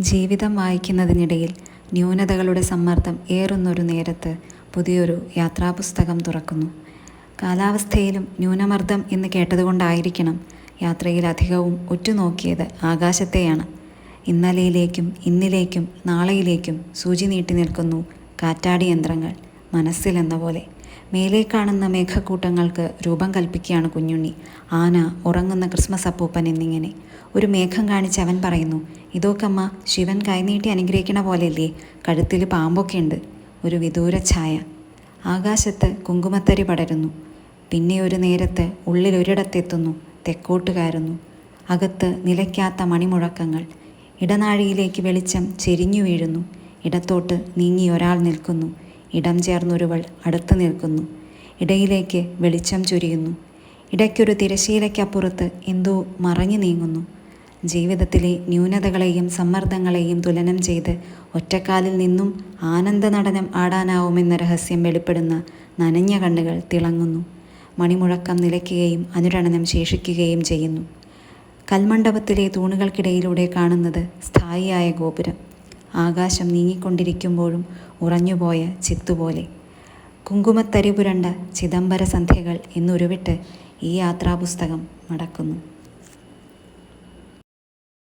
ജീവിതം വായിക്കുന്നതിനിടയിൽ ന്യൂനതകളുടെ സമ്മർദ്ദം ഏറുന്നൊരു നേരത്ത് പുതിയൊരു യാത്രാപുസ്തകം തുറക്കുന്നു. കാലാവസ്ഥയിലും ന്യൂനമർദ്ദം എന്ന് കേട്ടതുകൊണ്ടായിരിക്കണം യാത്രയിൽ അധികവും ഉറ്റുനോക്കിയത് ആകാശത്തെയാണ്. ഇന്നലെയിലേക്കും ഇന്നിലേക്കും നാളെയിലേക്കും സൂചി നീട്ടി നിൽക്കുന്നു കാറ്റാടി യന്ത്രങ്ങൾ മനസ്സിലെന്ന പോലെ. മേലെ കാണുന്ന മേഘക്കൂട്ടങ്ങൾക്ക് രൂപം കൽപ്പിക്കുകയാണ് കുഞ്ഞുണ്ണി. ആന ഉറങ്ങുന്ന ക്രിസ്മസ് അപ്പൂപ്പൻ എന്നിങ്ങനെ. ഒരു മേഘം കാണിച്ച് അവൻ പറയുന്നു ഇതൊക്കമ്മ ശിവൻ കൈനീട്ടി അനുഗ്രഹിക്കണ പോലെയല്ലേ? കഴുത്തിൽ പാമ്പൊക്കെ ഉണ്ട്. ഒരു വിദൂര ഛായ. ആകാശത്ത് കുങ്കുമത്തരി പടരുന്നു. പിന്നെ ഒരു നേരത്ത് ഉള്ളിലൊരിടത്തെത്തുന്നു തെക്കോട്ട് കയറുന്നു. അകത്ത് നിലയ്ക്കാത്ത മണിമുഴക്കങ്ങൾ. ഇടനാഴിയിലേക്ക് വെളിച്ചം ചെരിഞ്ഞു വീഴുന്നു. ഇടത്തോട്ട് നീങ്ങി ഒരാൾ നിൽക്കുന്നു. ഇടം ചേർന്നൊരുവൾ അടുത്ത് നിൽക്കുന്നു. ഇടയിലേക്ക് വെളിച്ചം ചൊരിയുന്നു. ഇടയ്ക്കൊരു തിരശീലയ്ക്കപ്പുറത്ത് എന്തോ മറഞ്ഞു നീങ്ങുന്നു. ജീവിതത്തിലെ ന്യൂനതകളെയും സമ്മർദ്ദങ്ങളെയും തുലനം ചെയ്ത് ഒറ്റക്കാലിൽ നിന്നും ആനന്ദ നടനം ആടാനാവുമെന്ന രഹസ്യം വെളിപ്പെടുന്ന നനഞ്ഞ കണ്ണുകൾ തിളങ്ങുന്നു. മണിമുഴക്കം നിലയ്ക്കുകയും അനുരണനം ശേഷിക്കുകയും ചെയ്യുന്നു. കൽമണ്ഡപത്തിലെ തൂണുകൾക്കിടയിലൂടെ കാണുന്നത് സ്ഥായിയായ ഗോപുരം. ആകാശം നീങ്ങിക്കൊണ്ടിരിക്കുമ്പോഴും ഉറഞ്ഞുപോയ ചിത്തുപോലെ. കുങ്കുമത്തരി പുരണ്ട ചിദംബര സന്ധ്യകൾ എന്നുരുവിട്ട് ഈ യാത്രാപുസ്തകം മടക്കുന്നു